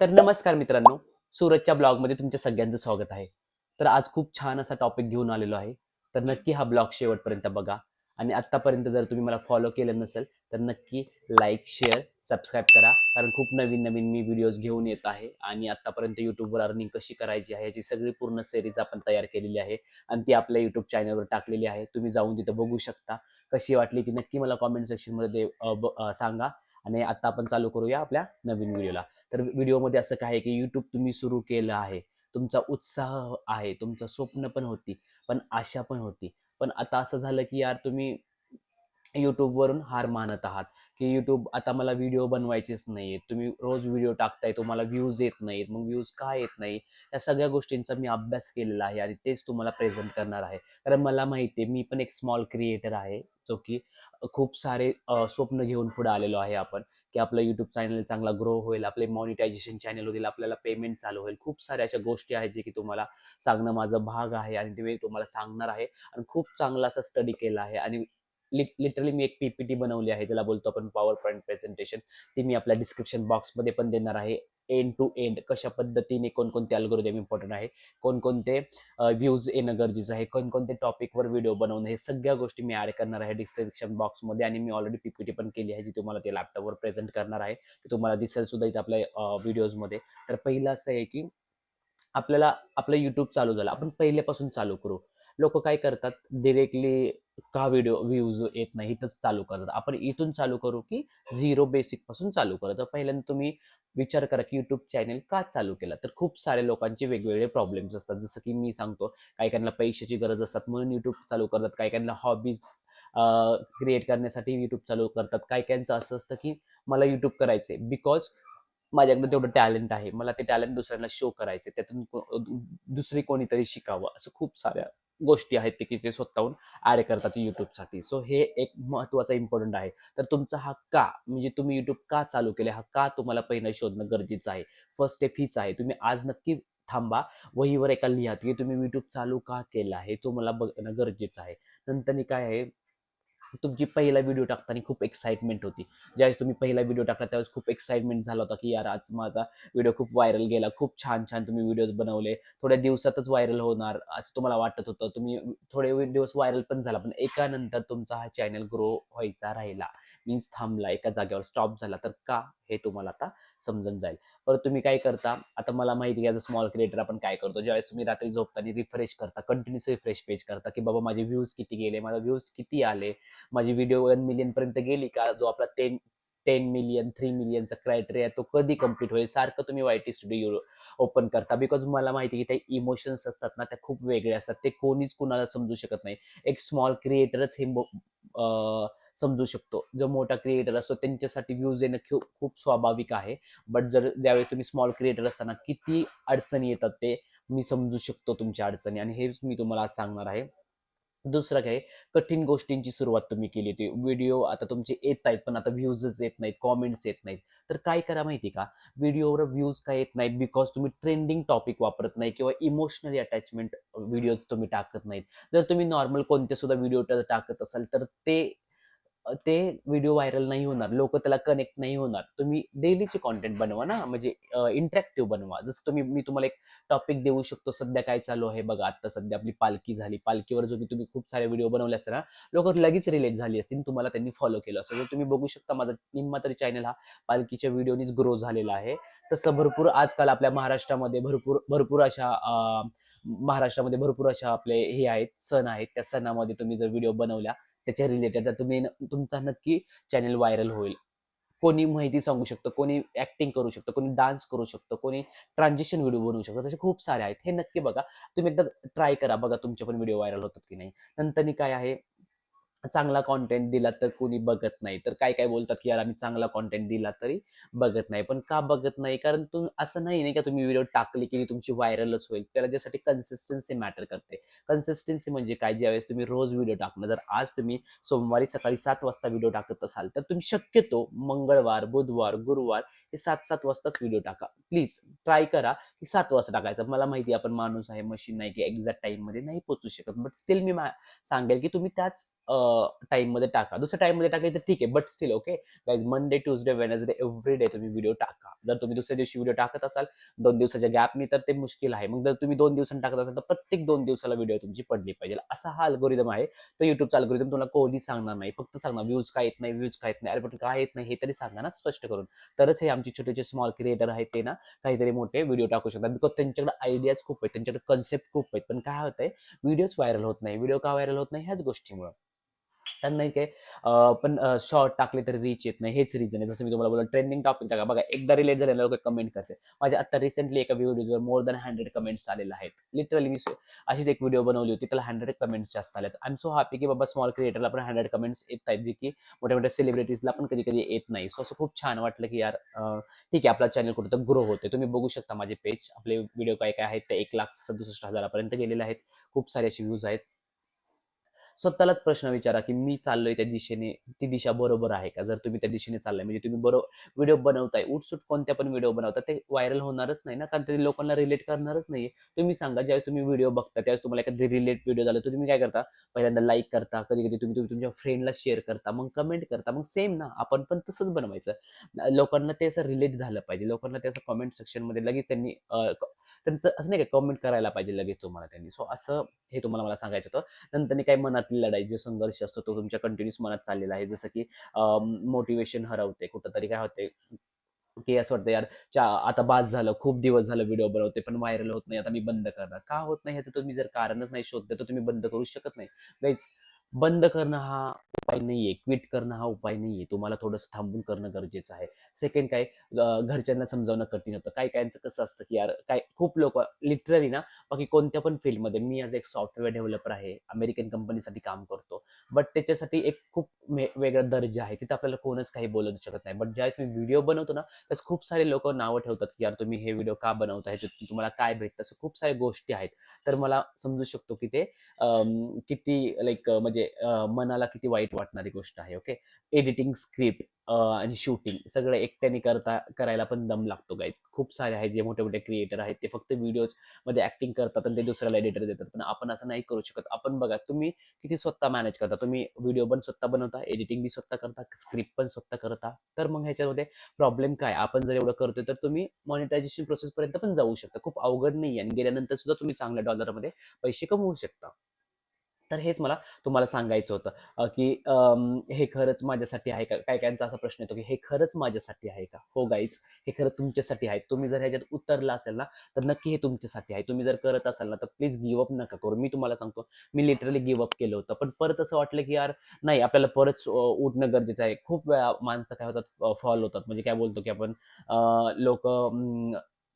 तर नमस्कार मित्रांनो सूरजच्या ब्लॉगमध्ये तुमच्या सगळ्यांचं स्वागत आहे. तर आज खूप छान असा टॉपिक घेऊन आलेलो आहे. तर नक्की हा ब्लॉग शेवटपर्यंत बघा. आणि आत्तापर्यंत जर तुम्ही मला फॉलो केलं नसेल तर नक्की लाईक शेअर सबस्क्राईब करा. कारण खूप नवीन नवीन मी व्हिडिओज घेऊन येत आहे. आणि आत्तापर्यंत यूट्यूबवर अर्निंग कशी करायची आहे याची सगळी पूर्ण सिरीज आपण तयार केलेली आहे. आणि ती आपल्या यूट्यूब चॅनलवर टाकलेली आहे. तुम्ही जाऊन तिथं बघू शकता. कशी वाटली ती नक्की मला कॉमेंट सेक्शनमध्ये ब- सांगा. आणि आत्ता आपण चालू करूया आपल्या नवीन व्हिडिओला तर व्हिडिओमध्ये असं काय आहे की यूट्यूब तुम्ही सुरू केलं आहे. तुमचा उत्साह आहे. तुमचं स्वप्न पण होती पण आशा पण होती. पण आता असं झालं की यार तुम्ही यूट्यूबवरून हार मानत आहात. की यूट्यूब आता मला व्हिडिओ बनवायचेच नाही आहेत तुम्ही रोज व्हिडिओ टाकताय तुम्हाला व्ह्यूज येत नाहीत मग व्ह्यूज का येत नाही? या सगळ्या गोष्टींचा मी अभ्यास केलेला आहे आणि तेच तुम्हाला प्रेझेंट करणार आहे. कारण मला माहिती आहे मी पण एक स्मॉल क्रिएटर आहे जो की खूप सारे स्वप्न घेऊन पुढे आलेलो आहे आपण. की आपलं यूट्यूब चॅनल चांगला ग्रो होईल आपले मॉनिटायझेशन चॅनल होतील आपल्याला पेमेंट चालू होईल. खूप साऱ्या अशा गोष्टी आहेत जे की तुम्हाला सांगणं माझं भाग आहे आणि ते मी तुम्हाला सांगणार आहे. आणि खूप चांगला असा स्टडी केला आहे. आणि लिटरली मी एक पीपीटी बनवली आहे. ज्याला बोलतो आपण पॉवर पॉईंट प्रेझेंटेशन ती मी आपल्या डिस्क्रिप्शन बॉक्समध्ये पण देणार आहे. एंड टू एंड कशा पद्धतीने कोणकोणते अल्गोरिदम इम्पॉर्टंट आहे कोणकोणते व्ह्यूज येणं गरजेचं आहे कोणकोणते टॉपिकवर व्हिडिओ बनवणं हे सगळ्या गोष्टी मी ॲड करणार आहे डिस्क्रिप्शन बॉक्समध्ये आणि मी ऑलरेडी पीपीटी पण केली आहे जी तुम्हाला ते लॅपटॉपवर प्रेझेंट करणार आहे ती तुम्हाला दिसेल सुद्धा इथे आपल्या व्हिडिओजमध्ये तर पहिलं असं आहे की आपल्याला आपलं यूट्यूब चालू झालं. आपण पहिल्यापासून चालू करू. लोक काय करतात डिरेक्टली का व्हिडिओ व्ह्यूज येत नाही इथंच चालू करतात. आपण इथून चालू करू की झिरो बेसिकपासून चालू करू. तर पहिल्यांदा तुम्ही विचार करा की युट्यूब चॅनल का चालू केला? तर खूप सारे लोकांचे वेगवेगळे प्रॉब्लेम्स असतात. जसं की मी सांगतो काही काहींना पैशाची गरज असतात म्हणून युट्यूब चालू करतात. काही काहींना हॉबीज क्रिएट करण्यासाठी युट्यूब चालू करतात. काही काहींचं असं असतं की मला युट्यूब करायचंय. बिकॉज माझ्याकडे तेवढं टॅलेंट आहे. मला ते टॅलेंट दुसऱ्यांना शो करायचे त्यातून दुसरी कोणीतरी शिकावं. असं खूप साऱ्या गोष्टी आहेत ते की ते स्वतःहून ॲड करतात यूट्यूबसाठी सो हे एक महत्त्वाचं इम्पॉर्टंट आहे. तर तुमचा हा का? म्हणजे तुम्ही यूट्यूब का चालू केले हा का तुम्हाला पहिलं शोधणं गरजेचं आहे? फर्स्ट स्टेप हीच आहे. तुम्ही आज नक्की थांबा. वहीवर एका लिहा की तुम्ही यूट्यूब चालू का केला आहे? तुम्हाला बघणं गरजेचं आहे. नंतर काय आहे? तुमची पहिला व्हिडिओ टाकताना खूप एक्साइटमेंट होती. ज्यावेळेस तुम्ही पहिला व्हिडिओ टाकला त्यावेळेस खूप एक्साइटमेंट झाला होता की यार आज माझा व्हिडिओ खूप व्हायरल गेला. खूप छान छान तुम्ही व्हिडिओज बनवले. थोड्या दिवसातच व्हायरल होणार असं तुम्हाला वाटत होतं. तुम्ही थोडे दिवस व्हायरल पण झाला पण एकानंतर तुमचा हा चॅनल ग्रो व्हायचा राहिला. मीन्स थांबला एका जागेवर स्टॉप झाला तर का हे तुम्हाला आता समजून जाईल. परत तुम्ही काय करता आता मला माहिती आहे ॲज अ स्मॉल क्रिएटर आपण काय करतो ज्यावेळेस तुम्ही रात्री झोपताना रिफ्रेश करता कंटिन्युअस रिफ्रेश पेज करता की बाबा माझे व्ह्यूज किती गेले माझा व्ह्यूज किती आले माझी व्हिडिओ वन मिलियन पर्यंत गेली का जो आपला टेन टेन मिलियन थ्री मिलियनचा क्रायटेरिया तो कधी कंप्लीट होईल सारखं तुम्ही वाय टी स्टुडिओ ओपन करता. बिकॉज मला माहिती आहे की त्या इमोशन्स असतात ना त्या खूप वेगळ्या असतात ते कोणीच कुणाला समजू शकत नाही. एक स्मॉल क्रिएटरच हे मो- समजू शकतो. जो मोठा क्रिएटर असतो त्यांच्यासाठी व्ह्यूज येणं खूप खूप स्वाभाविक आहे. बट जर ज्यावेळेस तुम्ही स्मॉल क्रिएटर असताना किती अडचणी येतात ते मी समजू शकतो तुमच्या अडचणी. आणि हेच मी तुम्हाला आज सांगणार आहे. दुसरं काय कठीण गोष्टींची सुरुवात तुम्ही केली होती. व्हिडिओ आता तुमचे येत आहेत पण आता व्ह्यूजच येत नाहीत कॉमेंट्स येत नाहीत. तर काय करा माहिती का? व्हिडिओवर व्ह्यूज काय येत नाहीत? बिकॉज तुम्ही ट्रेंडिंग टॉपिक वापरत नाही किंवा इमोशनली अटॅचमेंट व्हिडिओज तुम्ही टाकत नाहीत. जर तुम्ही नॉर्मल कोणते सुद्धा व्हिडिओ टाकत असाल तर ते ते व्हिडिओ व्हायरल नाही होणार. लोक त्याला कनेक्ट नाही होणार. तुम्ही डेलीचे कॉन्टेंट बनवा ना. म्हणजे इंटरॅक्टिव्ह बनवा. जसं तुम्ही मी तुम्हाला एक टॉपिक देऊ शकतो. सध्या काय चालू आहे बघा. आता सध्या आपली पालखी झाली. पालखीवर जो की तुम्ही खूप सारे व्हिडिओ बनवले असते ना लोक लगेच रिलेट झाली असतील तुम्हाला त्यांनी फॉलो केलं असं तुम्ही बघू शकता माझा निम्मा तरी चॅनल हा पालखीच्या व्हिडिओनीच ग्रो झालेला आहे. तसं भरपूर आजकाल आपल्या महाराष्ट्रामध्ये भरपूर भरपूर अशा महाराष्ट्रामध्ये भरपूर अशा आपले हे आहेत सण आहेत. त्या सणामध्ये तुम्ही जर व्हिडिओ बनवल्या त्याच्या रिलेटेड तर तुम्ही न- तुमचा नक्की चॅनल व्हायरल होईल. कोणी माहिती सांगू शकतं कोणी ऍक्टिंग करू शकतं कोणी डान्स करू शकतं कोणी ट्रान्झिशन व्हिडिओ बनवू शकतं. तसे खूप सारे आहेत. हे नक्की बघा. तुम्ही एकदा ट्राय करा. बघा तुमचे पण व्हिडिओ व्हायरल होतात की नाही. नंतर काय आहे? चांगला कॉन्टेंट दिला तर कोणी बघत नाही. तर काय काय बोलतात की यार आम्ही चांगला कॉन्टेंट दिला तरी बघत नाही. पण का बघत नाही? कारण तुम असं नाही नाही का तुम्ही व्हिडिओ टाकली की तुमची व्हायरलच होईल. त्याला त्यासाठी कन्सिस्टन्सी मॅटर करते. कन्सिस्टन्सी म्हणजे काय? ज्यावेळेस तुम्ही रोज व्हिडिओ टाकणं. जर आज तुम्ही सोमवारी सकाळी सात वाजता व्हिडिओ टाकत असाल तर तुम्ही शक्यतो मंगळवार बुधवार गुरुवार हे सात सात वाजताच व्हिडिओ टाका. प्लीज ट्राय करा की सात वाजता टाकायचं. मला माहिती आहे आपण माणूस आहे मशीन नाही की एक्झॅक्ट टाईममध्ये नाही पोचू शकत. बट स्टील मी मा- सांगेल की तुम्ही त्याच टाईममध्ये टाका. दुसऱ्या टाईममध्ये टाकायचं तर ठीक आहे but still okay guys Monday Tuesday Wednesday every day तुम्ही व्हिडिओ टाका. जर तुम्ही दुसऱ्या दिवशी व्हिडिओ टाकत असाल दोन दिवसाच्या गॅपनी तर ते मुश्किल आहे. मग जर तुम्ही दोन दिवसांनी टाकत असाल तर प्रत्येक दोन दिवसाला व्हिडिओ तुमची पडली पाहिजे. असा हा अल्गोरिदम आहे. तर युट्यूबचा अल्गोरिदम तुम्हाला कोणी सांगणार नाही. फक्त सांगणार व्ह्यूज काय येत नाही व्ह्यूज काय येत नाही अरे काय येत नाही हे तरी सांगा ना स्पष्ट करून. तरच हे आमचे छोटे स्मॉल क्रिएटर आहेत ते ना काहीतरी मोठे व्हिडिओ टाकू शकतात. बिकॉज त्यांच्याकडे आयडियाज खूप आहेत त्यांच्याकडे कन्सेप्ट खूप आहेत. पण काय होतंय व्हिडिओज व्हायरल होत नाही. व्हिडिओ का व्हायरल होत नाही? ह्याच गोष्टीमुळे. त्यांना काय पण शॉर्ट टाकले तरी रीच येत नाही. हेच रिझन आहे. जसं मी तुम्हाला बोललो ट्रेंडिंग टॉपिक टाका. बघा एकदा रिलेट झालेला लोक कमेंट करते माझ्या आता रिसेंटली एका व्हिडिओवर मोर दॅन हंड्रेड कमेंट्स आलेले आहेत. लिटरली मी अशीच एक व्हिडिओ बनवली होती. त्याला हंड्रेड कमेंट्स जास्त आले आय एम सो हॅपी की बाबा स्मॉल क्रिएटरला पण हंड्रेड कमेंट्स येत आहेत. जे की मोठ्या मोठ्या सेलिब्रिटीजला पण कधी कधी येत नाही. सो असं खूप छान वाटलं की यार ठीक आहे आपला चॅनल कुठं तर ग्रो होते तुम्ही बघू शकता माझे पेज आपले व्हिडिओ काय काय आहेत ते एक लाख सदुसष्ट हजारापर्यंत गेलेले आहेत. खूप सारे असे व्ह्यूज आहेत. स्वतःलाच प्रश्न विचारा की मी चाललोय त्या दिशेने ती दिशा बरोबर आहे का? जर तुम्ही त्या दिशेने चाललाय म्हणजे तुम्ही बरोबर व्हिडिओ बनवताय उठसूट कोणत्या पण व्हिडिओ बनवता ते व्हायरल होणारच नाही ना कारण ते लोकांना रिलेट करणारच नाही तुम्ही सांगा ज्यावेळेस तुम्ही व्हिडिओ बघता त्यावेळेस तुम्हाला एखादी रिलेट व्हिडिओ झाला तर तुम्ही काय करता? पहिल्यांदा लाईक करता कधी कधी तुम्ही तुम्ही तुमच्या फ्रेंडला शेअर करता मग कमेंट करता मग सेम ना आपण पण तसंच बनवायचं. लोकांना ते असं रिलेट झालं पाहिजे लोकांना ते असं कमेंट सेक्शनमध्ये लगेच त्यांनी त्यांचं असं नाही का कमेंट करायला पाहिजे लगेच तुम्हाला त्यांनी. सो असं हे तुम्हाला मला सांगायचं होतं. नंतर काही मनातली लढाई जे संघर्ष असतो तो तुमच्या कंटिन्युअस मनात चाललेला आहे. जसं की मोटिवेशन हरवते कुठंतरी काय होते की असं वाटतं यार चा आता बाद झालं खूप दिवस झालं व्हिडिओ बनवते पण व्हायरल होत नाही आता मी बंद करणार. का होत नाही ह्याचं? तुम्ही जर कारणच नाही शोधलं तर तुम्ही बंद करू शकत नाही. गाईज बंद करणं हा उपाय नाहीये क्विट करणं हा उपाय नाहीये. तुम्हाला थोडंसं थांबून करणं गरजेचं आहे. सेकंड काय घरच्यांना समजावणं कठीण होतं. काय कायचं कसं असतं की यार काय खूप लोक लिटरली ना बाकी कोणत्या पण फील्डमध्ये मी आज एक सॉफ्टवेअर डेव्हलपर आहे अमेरिकन कंपनीसाठी काम करतो. बट त्याच्यासाठी एक खूप मे- वेगळा दर्जा आहे. तिथं आपल्याला कोणच काही बोलू शकत नाही. बट ज्यावेळेस मी व्हिडिओ बनवतो ना त्याच खूप सारे लोक नावं ठेवतात की यार तुम्ही हे व्हिडिओ का बनवता ह्याच्यात तुम्हाला काय भेटतं? असं खूप साऱ्या गोष्टी आहेत. तर मला समजू शकतो की ते किती लाईक म्हणजे म्हणजे मनाला किती वाईट वाटणारी गोष्ट आहे ओके? एडिटिंग स्क्रिप्ट आणि शूटिंग सगळं एकट्याने करता करायला पण दम लागतो गाईज खूप सारे आहेत जे मोठे मोठे क्रिएटर आहेत ते फक्त व्हिडिओजमध्ये ऍक्टिंग करतात आणि ते दुसऱ्याला एडिटर देतात. पण आपण असं नाही करू शकत. आपण बघा तुम्ही किती स्वतः मॅनेज करता? तुम्ही व्हिडिओ पण स्वतः बनवता एडिटिंग बी स्वतः करता स्क्रिप्ट पण स्वतः करता. तर मग ह्याच्यामध्ये प्रॉब्लेम काय? आपण जर एवढं करतोय तर तुम्ही मॉनिटायझेशन प्रोसेस पर्यंत पण जाऊ शकता. खूप अवघड नाही आणि गेल्यानंतर सुद्धा तुम्ही चांगल्या डॉलरमध्ये पैसे कमवू शकता. तर हेच मला तुम्हाला सांगायचं होतं. की हे खरंच माझ्यासाठी आहे का? काय कायांचा असा प्रश्न येतो की हे खरंच माझ्यासाठी आहे का? हो गाईच हे खरं तुमच्यासाठी आहे. तुम्ही जर ह्याच्यात उतरला असेल ना तर नक्की हे तुमच्यासाठी आहे. तुम्ही जर करत असाल ना तर प्लीज गिव्ह अप नका करू. मी तुम्हाला सांगतो मी लिटरली गिव्ह अप केलं होतं. पण परत असं वाटलं की यार नाही आपल्याला परत उठणं गरजेचं आहे. खूप वेळा माणसं काय होतात फॉल होतात. म्हणजे काय बोलतो की आपण लोक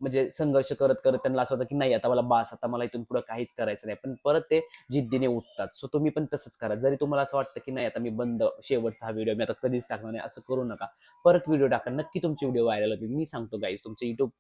म्हणजे संघर्ष करत करत त्यांना असं होतं की नाही आता मला बास आता मला इथून पुढे काहीच करायचं नाही. पण परत ते जिद्दीने उठतात. सो तुम्ही पण तसंच करा. जरी तुम्हाला असं वाटतं की नाही आता मी बंद शेवटचा हा व्हिडिओ मी आता कधीच टाकणार नाही असं करू नका. परत व्हिडिओ टाका. नक्की तुमचे व्हिडिओ व्हायरल होतील मी सांगतो गाईज तुमचे युट्यूब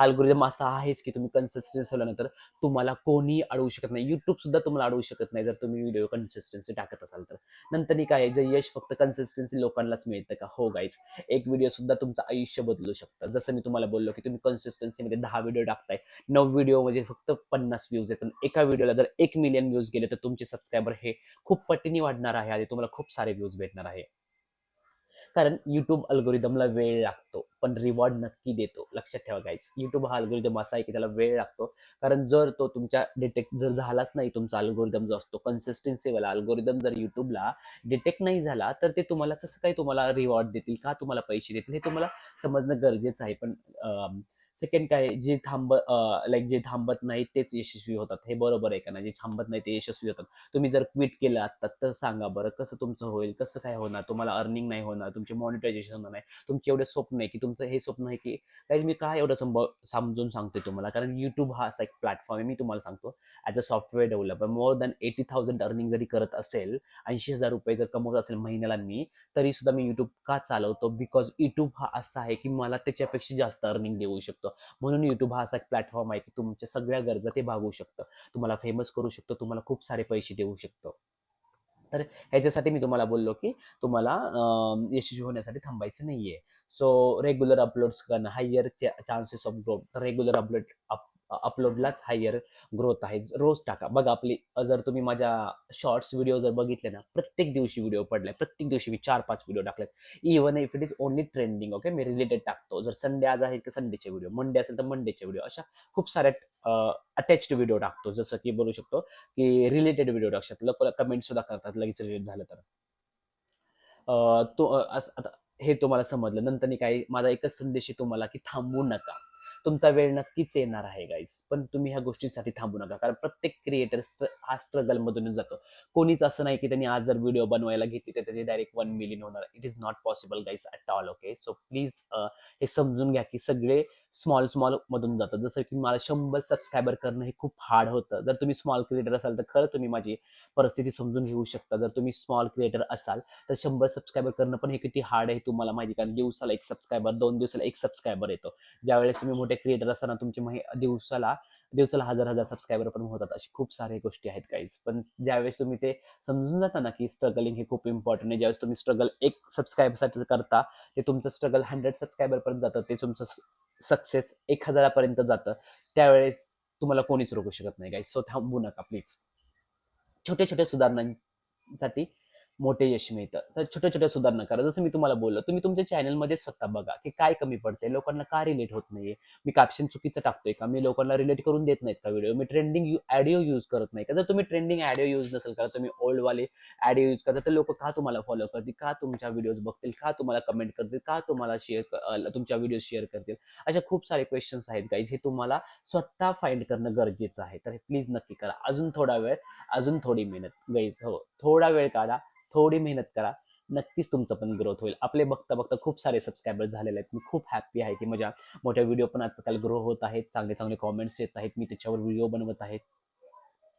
अल्गोरिदम असा आहेच की तुम्ही कन्सिस्टन्सी ठेवल्यानंतर तुम्हाला कोणी अडवू शकत नाही. युट्यूब सुद्धा तुम्हाला अडवू शकत नाही जर तुम्ही व्हिडिओ कन्सिस्टन्सी टाकत असाल तर. नंतर काय आहे, जे यश फक्त कन्सिस्टन्सी लोकांनाच मिळतं का? हो गाईच एक व्हिडिओ सुद्धा तुमचं आयुष्य बदलू शकतं. जसं मी तुम्हाला बोललो की तुम्ही कन्सिस्टन्सीमध्ये दहा व्हिडिओ टाकताय. नऊ व्हिडिओ म्हणजे फक्त पन्नास व्ह्यूज आहेत. पण एका व्हिडिओला जर एक मिलियन व्ह्यूज गेले तर तुमचे सबस्क्रायबर हे खूप पटीने वाढणार आहे आणि तुम्हाला खूप सारे व्ह्यूज भेटणार आहे. कारण युट्यूब अल्गोरिदमला वेळ लागतो पण रिवॉर्ड नक्की देतो. लक्षात ठेवा गाईज युट्यूब हा अल्गोरिदम असा आहे की त्याला वेळ लागतो. कारण जर तो तुमच्या डिटेक्ट जर झालाच नाही तुमचा अल्गोरिदम जो असतो कन्सिस्टन्सीवाला अल्गोरिदम जर युट्यूबला डिटेक्ट नाही झाला तर ते तुम्हाला कसं काय तुम्हाला रिवॉर्ड देतील? का तुम्हाला पैसे देतील? हे तुम्हाला समजणं गरजेचं आहे. पण सेकंड काय जे थांब लाईक जे थांबत नाही तेच यशस्वी होतात. हे बरोबर आहे का नाही? जे थांबत नाही ते यशस्वी होतात. तुम्ही जर क्विट केलं असतात तर सांगा बरं कसं तुमचं होईल? कसं काय होणार? तुम्हाला अर्निंग नाही होणार तुमचे मॉनिटायझेशन होणार नाही तुमचे एवढे स्वप्न आहे की तुमचं हे स्वप्न आहे की काही मी काय एवढं संभ समजून सांगतोय तुम्हाला? कारण यूट्यूब हा असा एक प्लॅटफॉर्म आहे मी तुम्हाला सांगतो. As a software developer more than eighty thousand earning जरी करत असेल ऐंशी हजार रुपये जर कमवत असेल महिन्याला मी तरी सुद्धा मी यूट्यूब का चालवतो? बिकॉज यूट्यूब हा असा आहे की मला त्याच्यापेक्षा जास्त अर्निंग देऊ शकतो. म्हणून युट्यूब हा असा एक प्लॅटफॉर्म आहे की तुमच्या सगळ्या गरजा ते भागवू शकतं. तुम्हाला फेमस करू शकतो तुम्हाला खूप सारे पैसे देऊ शकतो. तर ह्याच्यासाठी मी तुम्हाला बोललो की तुम्हाला यशस्वी होण्यासाठी थांबायचं नाहीये. सो रेग्युलर अपलोड्स करणं higher chances of growth regular upload अपलोडलाच higher growth आहे. रोज टाका. बघा आपली जर तुम्ही माझ्या शॉर्ट्स व्हिडिओ जर बघितले ना प्रत्येक दिवशी व्हिडिओ पडलाय प्रत्येक दिवशी मी चार पाच व्हिडिओ टाकलेत. Even if it is only trending okay me related टाकतो. जर संडे आज आहे तर संडेचे व्हिडिओ मंडे असेल तर मंडेचे व्हिडिओ अशा खूप साऱ्या अटॅच्ड व्हिडिओ टाकतो. जसं की बोलू शकतो की रिलेटेड व्हिडिओ टाकतात. लोक कमेंट सुद्धा करतात लगेच रिलेट झालं तर. तो आता हे तुम्हाला समजलं. नंतर काय माझा एकच संदेश आहे तुम्हाला की थांबू नका. तुमचा वेळ नक्कीच येणार आहे गाईस पण तुम्ही ह्या गोष्टींसाठी थांबू नका. कारण प्रत्येक क्रिएटर हा स्ट्रगल मधून जातो. कोणीच असं नाही की त्यांनी आज जर व्हिडिओ बनवायला घेतली तर त्याचे डायरेक्ट वन मिलियन होणार it is not possible guys at all okay so please हे समजून घ्या की सगळे स्मॉल स्मॉल मधून जातं. जसं की मला शंभर सबस्क्रायबर करणं हे खूप हार्ड होतं. जर तुम्ही स्मॉल क्रिएटर असाल तर खरं तुम्ही माझी परिस्थिती समजून घेऊ शकता. जर तुम्ही स्मॉल क्रिएटर असाल तर शंभर सबस्क्रायबर करणं पण हे किती हार्ड आहे तुम्हाला माहिती कारण दिवसाला एक सबस्क्रायबर दोन दिवसाला एक सबस्क्रायबर येतो. ज्यावेळेस तुम्ही मोठे क्रिएटर असताना तुमची महे दिवसाला दिवसाला हजार हजार सबस्क्रायबर पण होतात. अशी खूप सारे गोष्टी आहेत काहीच पण ज्यावेळेस तुम्ही ते समजून जाता ना की स्ट्रगलिंग हे खूप इम्पॉर्टंट आहे. ज्यावेळेस तुम्ही स्ट्रगल एक सबस्क्रायबरसाठी करता ते तुमचं स्ट्रगल हंड्रेड सबस्क्रायबर पर्यंत जातं. ते तुमचं सक्सेस एक हजारापर्यंत जातं त्यावेळेस तुम्हाला कोणीच रोखू शकत नाही काही सो थांबू नका प्लीज छोट्या छोट्या सुधारणांसाठी मोठे यश मिळतं. तर छोट्या छोट्या सुधारणा करा. जसं मी तुम्हाला बोललो तुम्ही तुमच्या चॅनलमध्ये स्वतः बघा की काय कमी पडते लोकांना का रिलेट होत नाहीये? मी कॅप्शन चुकीचं टाकतोय का? मी लोकांना रिलेट करून देत नाहीत का व्हिडिओ मी ट्रेंडिंग ॲडिओ यूज करत नाही का? जर तुम्ही ट्रेंडिंग ॲडिओ यूज नसेल करा तुम्ही ओल्डवाले ॲडिओ यूज करता तर लोक का तुम्हाला फॉलो करतील? का तुमच्या व्हिडिओज बघतील? का तुम्हाला कमेंट करतील? का तुम्हाला शेअर तुमच्या व्हिडिओ शेअर करतील? अशा खूप सारे क्वेश्चन्स आहेत गाईज हे तुम्हाला स्वतः फाइंड करणं गरजेचं आहे. तर हे प्लीज नक्की करा. अजून थोडा वेळ अजून थोडी मेहनत. गाईज हो थोडा वेळ काढा. थोडी मेहनत करा नक्कीच तुमचं पण ग्रोथ होईल. आपले बघता बघता खूप सारे सबस्क्रायबर झालेले आहेत. मी खूप हॅप्पी आहे की माझ्या मोठ्या व्हिडिओ पण आजकाल ग्रो होत आहेत. चांगले चांगले कॉमेंट्स येत आहेत. मी त्याच्यावर व्हिडिओ बनवत आहेत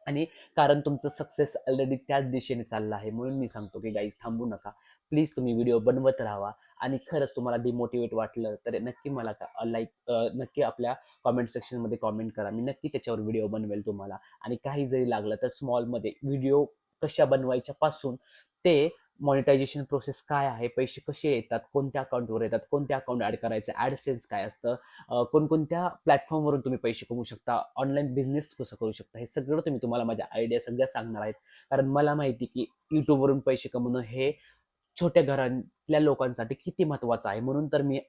आणि कारण तुमचं सक्सेस ऑलरेडी त्याच दिशेने चाललं आहे म्हणून मी सांगतो की गाईज थांबू नका. प्लीज तुम्ही व्हिडिओ बनवत राहा आणि खरंच तुम्हाला डिमोटिवेट वाटलं तर नक्की मला का लाईक नक्की आपल्या कॉमेंट सेक्शनमध्ये कॉमेंट करा. मी नक्की त्याच्यावर व्हिडिओ बनवेल तुम्हाला. आणि काही जरी लागलं तर स्मॉलमध्ये व्हिडिओ कशा बनवायच्या पासून ते मॉनिटायझेशन प्रोसेस काय आहे पैसे कसे येतात कोणत्या अकाउंटवर येतात कोणत्या अकाउंट ॲड करायचं ॲडसेन्स काय असतं कोणकोणत्या प्लॅटफॉर्मवरून तुम्ही पैसे कमवू शकता ऑनलाईन बिझनेस कसं करू शकता हे सगळं तुम्ही तुम्हाला माझ्या आयडिया सगळ्या सांगणार आहेत. कारण मला माहिती की यूट्यूबवरून पैसे कमवणं हे छोट्या घरातल्या लोकांसाठी किती महत्त्वाचं आहे. म्हणून तर मी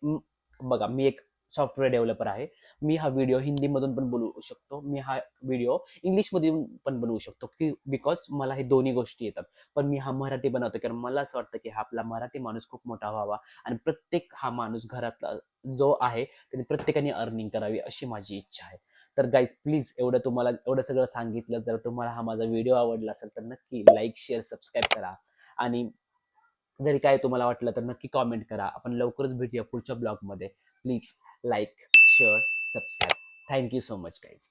बघा मी एक सॉफ्टवेअर डेव्हलपर आहे. मी हा व्हिडिओ हिंदीमधून पण बोलू शकतो. मी हा व्हिडिओ इंग्लिशमधून पण बनवू शकतो की बिकॉज मला हे दोन्ही गोष्टी येतात. पण मी हा मराठी बनवतो कारण मला असं वाटतं की हा आपला मराठी माणूस खूप मोठा व्हावा आणि प्रत्येक हा माणूस घरातला जो आहे त्याने प्रत्येकाने अर्निंग करावी अशी माझी इच्छा आहे. तर गाईज प्लीज एवढं तुम्हाला एवढं सगळं सांगितलं. जर तुम्हाला हा माझा व्हिडिओ आवडला असेल तर नक्की लाईक शेअर सबस्क्राईब करा. आणि जरी काय तुम्हाला वाटलं तर नक्की कॉमेंट करा. आपण लवकरच भेटूया पुढच्या ब्लॉगमध्ये please like share subscribe. Thank you so much guys.